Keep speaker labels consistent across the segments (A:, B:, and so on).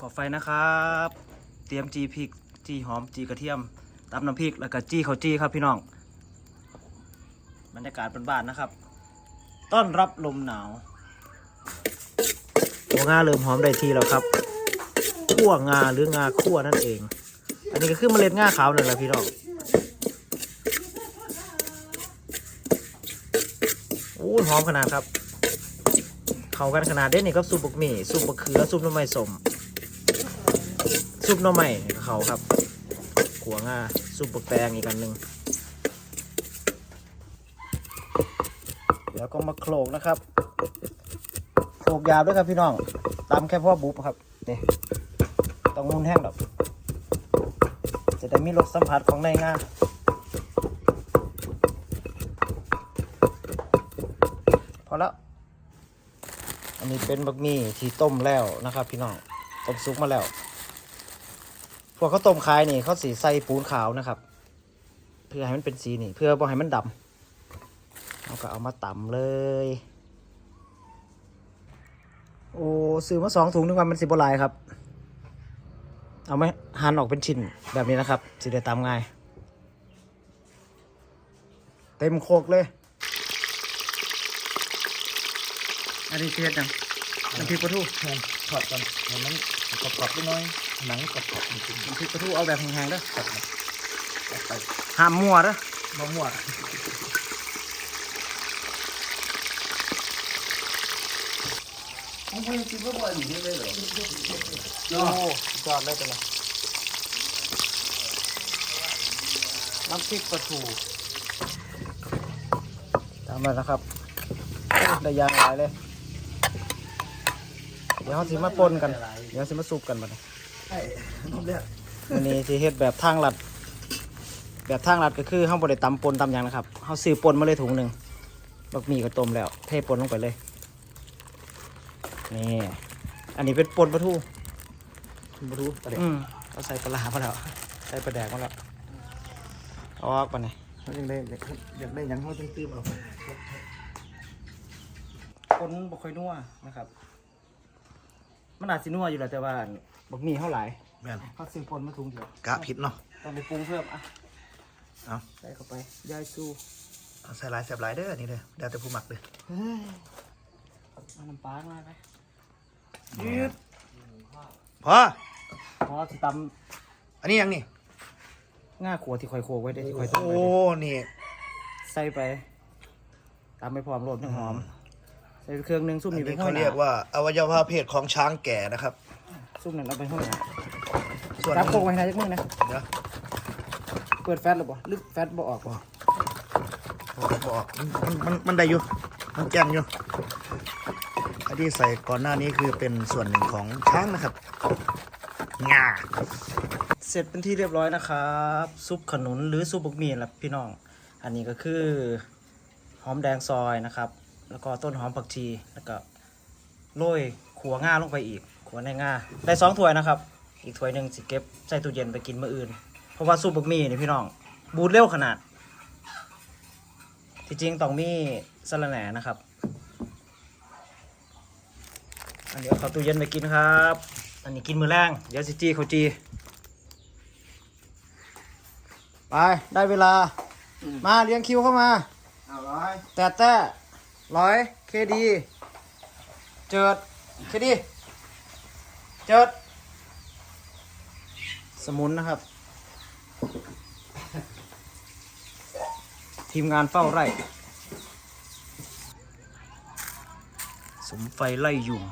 A: ก่อไฟนะครับ เตรียมจีพริกจีหอมจีกระเทียมตำน้ำพริกแล้วก็จีข้าวจีครับพี่น้องบรรยากาศบ้านๆนะครับ ต้อนรับลมหนาวหัวงาเริ่มหอมได้ทีแล้วครับขั่วงาหรืองาขั่วนั่นเอง อันนี้ก็คือเมล็ดงาขาวนั่นแหละพี่น้องโอ้หอมขนาดครับ เข้ากันขนาดเด่นนี่ก็ซุปบกหมี่ซุปบะเขือซุปน้ำไม้สม ซุปหน้ำไม้ก็เขาครับขัวงาซุปบกแตงอีกอันหนึ่งแล้วก็มาโขลกนะครับโขลกยาวด้วยครับพี่น้องตำแค่พ่อบุบครับนี่ต้องมุนแห้งดอกจะได้มีรสสัมผัสของในงาพอแล้ว อันนี้เป็นบักหมี่ที่ต้มแล้วนะครับ พี่น้อง ต้มซุปมาแล้ว พวกเขาต้มขายนี่เขาสีใส่ปูนขาวนะครับ เพื่อให้มันเป็นสีนี่ เพื่อบ่ให้มันดำเราก็เอามาต่ำเลย โอ้ซื้อมาสองถุงนึกว่ามันสิบหลายครับ เอาไหมหั่นออกเป็นชิ้นแบบนี้นะครับสิได้ตำง่าย เต็มโคกเลย อันนี้เทียดยัง น้ำพริกปลาทู
B: แห้งทอดกันให้มันกรอบๆนิดหน่อยหนังกรอบๆจริง
A: น้ำพริกปลาทูเอาแบบแห้งๆเด้อ
B: ๆครับเอาไป
A: ห้ามมั่วเด้อ
B: มะม่วง
C: ผมไม่คิดว่บ่อยอย่างนี้เลยเหรอ
A: โอ้สุดยอดเลยตัวละน้ำพริกปลาทูตามมาแล้วครับ ได้ยางหลายเลย เดี๋ยวเขาสิมาปนกัน เดี๋ยวสิมาซุปกันบัดนี้
C: ใช่ผมเรียก
A: วันนี้สิเฮ็ดแบบทางลัด แบบทางลัดก็คือเฮาบ่ได้ตำปนตำหยังนะครับเฮาซื้อปนมาเลยถุงหนึ่งบักหมี่ก็ต้มแล้ว เทปนลงไปเลย นี่ อันนี้เป็นปนปลาทู
B: มาดูประเด็น
A: อืมเอาใส่ปลาร้ามาแล้ว ใส่ปลาแดกมาแล้วเอาออกไปไหน
B: เขายังได้อยากได้หยังเขาต้องตื้มเอา
A: คนบ่ค่อยนัวนะครับ มันอาจสินัวอยู่แหละแต่ว่าบักหมี่เท่าไหร่
B: แม่น
A: เขาซื้อปนมาถุงเดียว
B: กะผิดเนาะ
A: ต้องไปปรุงเพิ่มอะ
B: เอา
A: ใส่เข้าไปย่ายสู้
B: เอาใส่หลายแซ่บหลายเด้อนี่เด้อเดี๋ยวแต่ผู้หมักเด้อ
A: เฮ้ยเอาน้ำปลามาไหม
B: ยืดพอ
A: พอสิต
B: อันนี้ยังนี่ำ
A: ง่าขัวที่คอยโคกไว้ได้ที่คอยต้ม
B: โอ้
A: ไว้ได้
B: นี่
A: ใส่ไปตำไปพร้อมรสหนึ่งหอม ใส่เครื่องหนึงซุป
B: อัน
A: นี่ไป
B: นี้
A: ห้อ
B: เขา
A: ยห
B: เรียก
A: นา
B: ว่าอวัยวะเพศของช้างแก่นะครับ
A: ซุปนั่นเอาไปห้อยหนา
B: ส่วน
A: จับโคกไว้ให้นายจักมือนะ
B: เดี๋ยว
A: เปิดแฟตหรือเปล่าหรือแฟตบ่ออกบ่
B: บอกบอกมันมันมันได้อยู่มันแจ้งอยู่อันที่ใส่ก่อนหน้านี้คือเป็นส่วนหนึ่งของช้างนะครับงา
A: เสร็จเป็นที่เรียบร้อยนะครับ ซุปขนุนหรือซุปบกหมี่แหละพี่น้อง อันนี้ก็คือหอมแดงซอยนะครับ แล้วก็ต้นหอมผักชี แล้วก็โรยขัวง่าลงไปอีก ขัวในง่าได้สองถ้วยนะครับ อีกถ้วยหนึ่งสิเก็บใส่ตู้เย็นไปกินมื้ออื่น เพราะว่าซุปบกหมี่นี่พี่น้อง บูดเร็วขนาด ที่จริงต้องมีสะระแหน่นะครับ อันนี้เอาเข้าตู้เย็นไปกินครับ อันนี้กินมือแรงเดี๋ยวสิจีเขาจีไปได้เวลา มาเลี้ยงคิวเข้ามา
C: เอาร้อย
A: แต่แต่ ร้อยเคดีเจิดเคดีเจิด สมุนนะครับ ทีมงานเฝ้าไร่ สมไฟไล่ยุง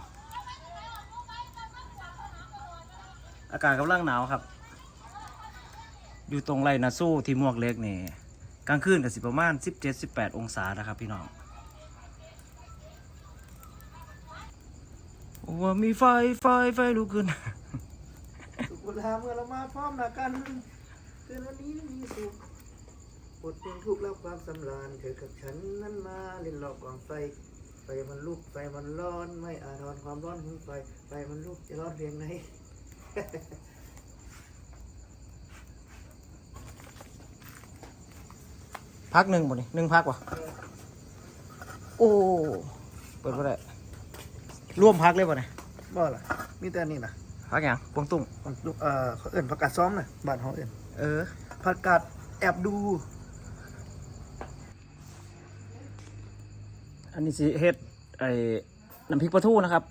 A: อากาศกำลังหนาวครับ อยู่ตรงไรนาสู้ที่มวกเล็กนี่ กลางคืนก็สิประมาณ 17-18 องศานะครับพี่น้อง ว่ามีไฟไฟไฟลุกขึ้น
C: สุขเวลาเมื่อเรามาพร้อมหน้ากันคืนวันนี้มีสุขอดเพียงทุกข์แล้วความสำราญเธอกับฉันนั้นมาเล่นหลอกกองไฟ ไฟมันลุกไฟมันร้อน ไม่อาจทนความร้อนของไฟ ไฟมันลุกจะร้อนเพียงไหน
A: พักหนึ่งบ่นี่หนึ่งพักวะโอ้ เปิดบ่ได้ ร่วมพักเลยบ่เนี่ย
B: บ่ล่ะมีแต่อันนี่นะ
A: ฮพักอย่างกวางตุ้ง
C: ลูกเอ่อเขาเอิ่นผักกาดซ้อมน่ะบ้านเขาเอิ่น
A: เออ
C: ผักกาดแอบดู
A: อันนี้สิเฮ็ดไอ้น้ำพริกปลาทูนะครับ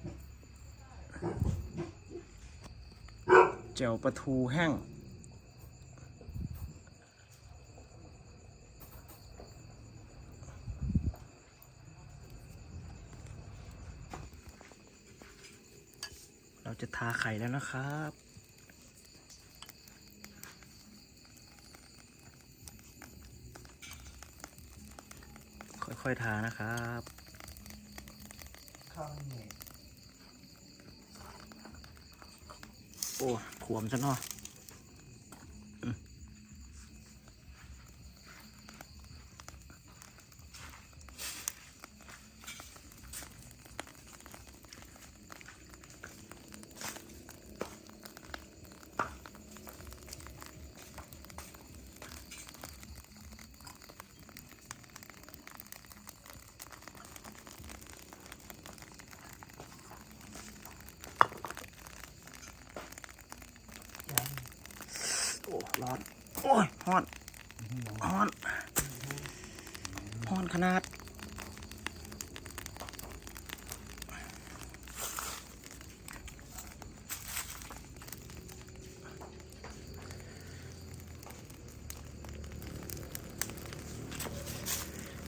A: แจ่วปลาทูแห้ง จะทาไข่แล้วนะครับ ค่อยๆทานะครับ
C: ข้าวเหนียว
A: โอ้ขวมซะเนาะ อ้ร้อน โอ้ยฮ้อนฮ้อนฮ้อนขนาด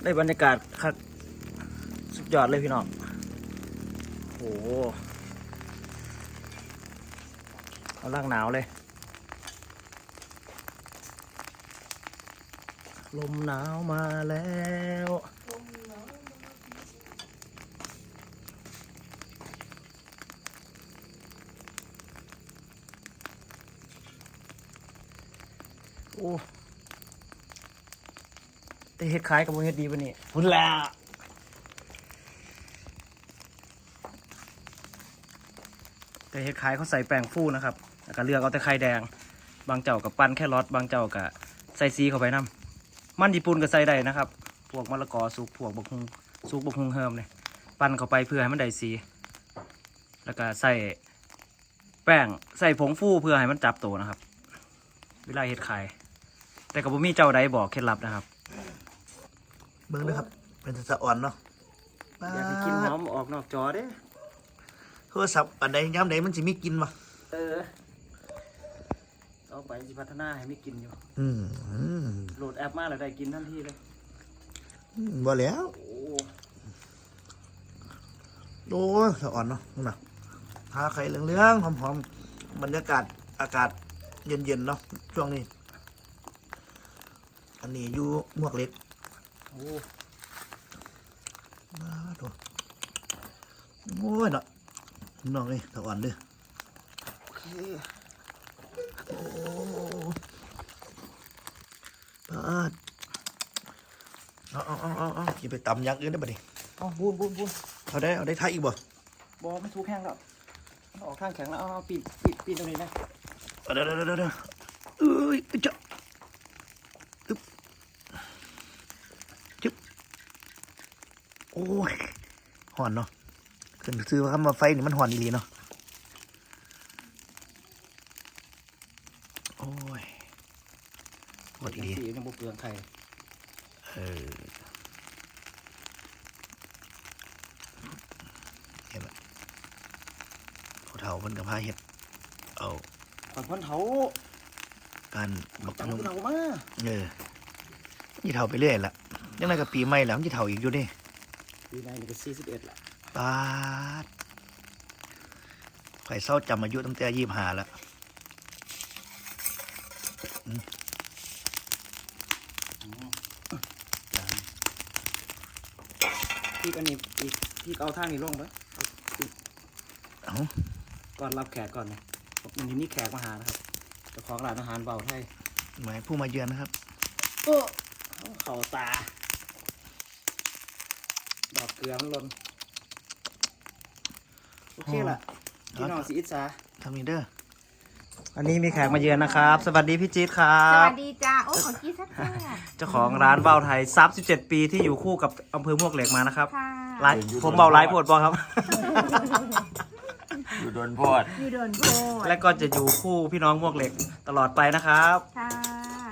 A: ได้บรรยากาศครับสุดยอดเลยพี่น้องโอ้โหเอาล่างหนาวเลย ลมหนาวมาแล้วโอ้แต่เฮ็ดคล้ายกับวงเฮ็ดดีปะนี่พุ่นแล้วแต่เฮ็ดคล้ายเขาใส่แป้งฟูนะครับแล้วก็เลือกเอาแต่ไข่แดง บางเจ้ากับปั้นแค่รอทบางเจ้ากับใส่ซีเข้าไปน้ำ มันญี่ปุ่นก็ใส่ได้นะครับ พวกมะละกอสุกพวกบกฮุงสุกบกฮุงเฮิมเนี่ยปั้นเข้าไปเพื่อให้มันได้สี แล้วก็ใส่แป้งใส่ผงฟูเพื่อให้มันจับตัวนะครับ เวลาเฮ็ดไข่แต่กับบ่มีเจ้าใดบอกเคล็ดลับนะครับ
C: เบิ่งนะครับ เป็นสะอ่อนเนาะ
A: อยากให้กินหอมออกนอกจอเด้
C: โทรศัพท์อันใดย้ำใดมันสิมีกลินวะ
A: เออ เอาไปสิพัฒนาให้ไม่กินอยู่
C: อืมอืม
A: โหลดแอปมาแล้วได้กินทันทีเลย
C: อืมบ่แล้ว
A: โอ้
C: โอ้ยสะอ่อนเนาะนั่นน่ะทาไข่เหลืองๆหอมๆ บรรยากาศอากาศเย็นๆเนาะช่วงนี้ อันนี้อยู่หมวกเล็ก
A: โอ้
C: มาตัวโอ้ยเนาะน้องเอ้ยสะอ่อนเด้อ
A: โอเค
C: โอ้ปาดเอาเอาเอาเอาเอาขี่ไปตำยักษ์อื่นได้ปะดิ
A: เอาบูนบูนบูน
C: เอาได้ เอาได้ท่าอีกบ่
A: บอไม่ทุกแห้งแล้วมันออกข้างแข็งแล้วเอาเอาปีนปีนปีนตรงนี้นะ
C: เอาเดี๋ยวเดี๋ยวเดี๋ยวเดี๋ยวเอ้ยจะตึ๊บจึ๊บโอ้ยห่อนเนาะขึ้นซื้อมาคำมาไฟนี่มันห่อนอีหลีเนาะโอ้ ยหมดอีหลี
A: สียังบุเปลืองไข่
C: เออเห็นไหมผู้เฒ่ามันกับพาเห็ด เอา
A: ผ่อนพันเถา
C: การบัก
A: จัง
C: นุ่ม
A: เถามา
C: เออยี่เฒ่าไปเรื่อยละยังไงกับปีใหม่แล้วยี่เฒ่าอีกอยู่นี่
A: ปีในนี่ก็สี่สิบเอ็ดละ
C: ปาดข่อยเศร้าจำอายุตั้งแต่ยี่หาแล้ว
A: พี่อันนี้อีกพี่เอาทางนี้ลงไป
C: เอ้า
A: ก่อนรับแขกก่อนนะมันนี้มีแขกมาหานะครับเจ้าของร้านอาหารเบาไทย
C: หมายผู้มาเยือนนะครับ
A: โอ้เข่าตา ดอกเกลือมันหล่นโอเคละพี่น้องสีอิสา
C: ทำนี้เด้อ
A: อันนี้มีแขกมาเยือนนะครับ สวัสดีพี่จี๊ดครั
D: ส
A: บ
D: วัสดีจ้าโอ้ขอกี้สักแค่
A: เจ้าของร้านเบาไทย37 ปีที่อยู่คู่กับอำเภอมวกเหล็กมานะครับ
D: ค่ะ
A: ไลฟ์ผมเบาไลฟ์โพดบอครับ
E: อยู่โดนโพด
D: อยู่เดินโพด
A: และก็จะอยู่คู่พี่น้องมวกเหล็กตลอดไปนะครับ
D: ค่ะ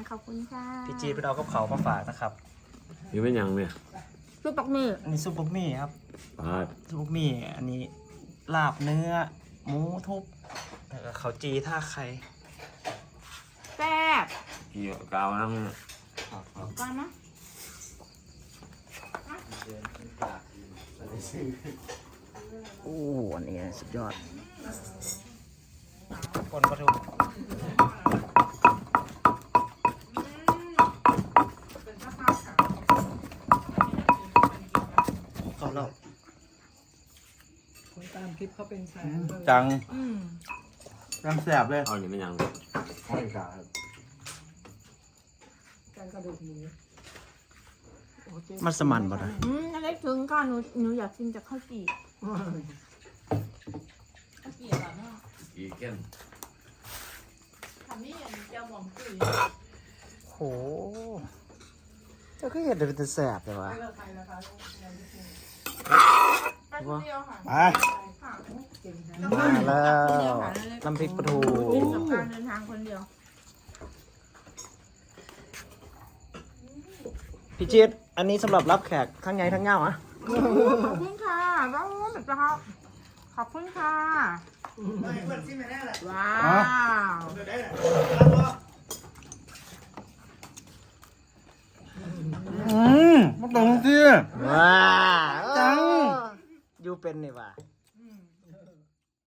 D: ขอบคุณค่ะ
A: พี่จีไปเอากับเขาวมาฝากนะครับ
E: นี่เป็นหยังเนี่ย
D: ลูกปักมือ
A: อันนี้ซุปบะหมี่ครับ
E: ปาด
A: ซุปบะหมี่อันนี้ลาบเนื้อหมูทุบแล้วก็ เขาวจีท่าไข่
D: แซ่บ
E: กี่กาวนั่ง
D: ก่อนนะ
A: โอ้อันนี้สุดยอดคนปทุมเขาแล้ว
F: คนตามคลิปเขาเป็นแสนเลย
C: จัง
D: อืม
C: จังแสบเลย
E: เอานี่เป็นหยัง
C: ห้อยขาครับ
F: การกระดูกหมูโอ้เจ๊
A: มัสมันบ่ได้
D: อืมอะไรถึงค่ะหนูหนูอยากกินจากข้าวจี่ข้าวจี่อร่อยมาก
E: กี่เข้ม
D: ทำนี่อย่างเจียวหอมกุย
A: โหเจ้าก็เห็นแต่เป็นแต่แสบเลยวะ
F: ไม่เลิกใครนะคะ
D: แป๊บเดีย ว่
C: ไป
A: มาแล้วน้ำพริกปลาทู
D: การเดินทางคนเดียว
A: พี่จิตอันนี้สำหรับรับแขกทั้งใหญ่ทั้งเงาอะ
D: ขอบคุณค่ะร้อนแบบเราขอบคุณค่ะ ว้าว
E: อืมมาตรงที่
A: ว้าวจัง जो पहनने वा